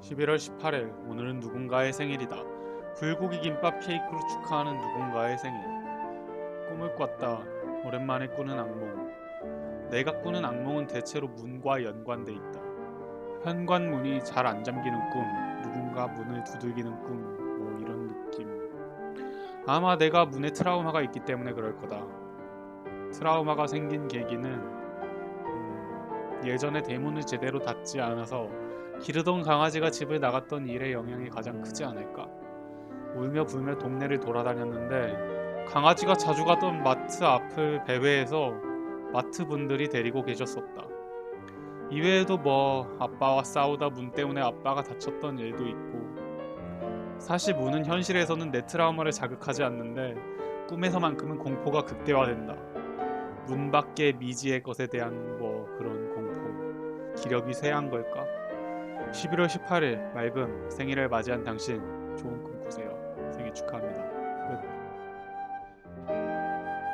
11월 18일 오늘은 누군가의 생일이다. 불고기 김밥 케이크로 축하하는 누군가의 생일. 꿈을 꿨다. 오랜만에 꾸는 악몽. 내가 꾸는 악몽은 대체로 문과 연관돼 있다. 현관문이 잘 안 잠기는 꿈, 누군가 문을 두들기는 꿈, 뭐 이런 느낌. 아마 내가 문에 트라우마가 있기 때문에 그럴 거다. 트라우마가 생긴 계기는 음, 예전에 대문을 제대로 닫지 않아서 기르던 강아지가 집을 나갔던 일의 영향이 가장 크지 않을까. 울며 불며 동네를 돌아다녔는데 강아지가 자주 가던 마트 앞을 배회해서 마트 분들이 데리고 계셨었다. 이외에도 뭐 아빠와 싸우다 문 때문에 아빠가 다쳤던 일도 있고 사실 문은 현실에서는 내 트라우마를 자극하지 않는데 꿈에서만큼은 공포가 극대화된다. 문 밖의 미지의 것에 대한 뭐 그런 공포 기력이 쇠한 걸까? 11월 18일 맑은 생일을 맞이한 당신 좋은 꿈 꾸세요. 생일 축하합니다. 끝.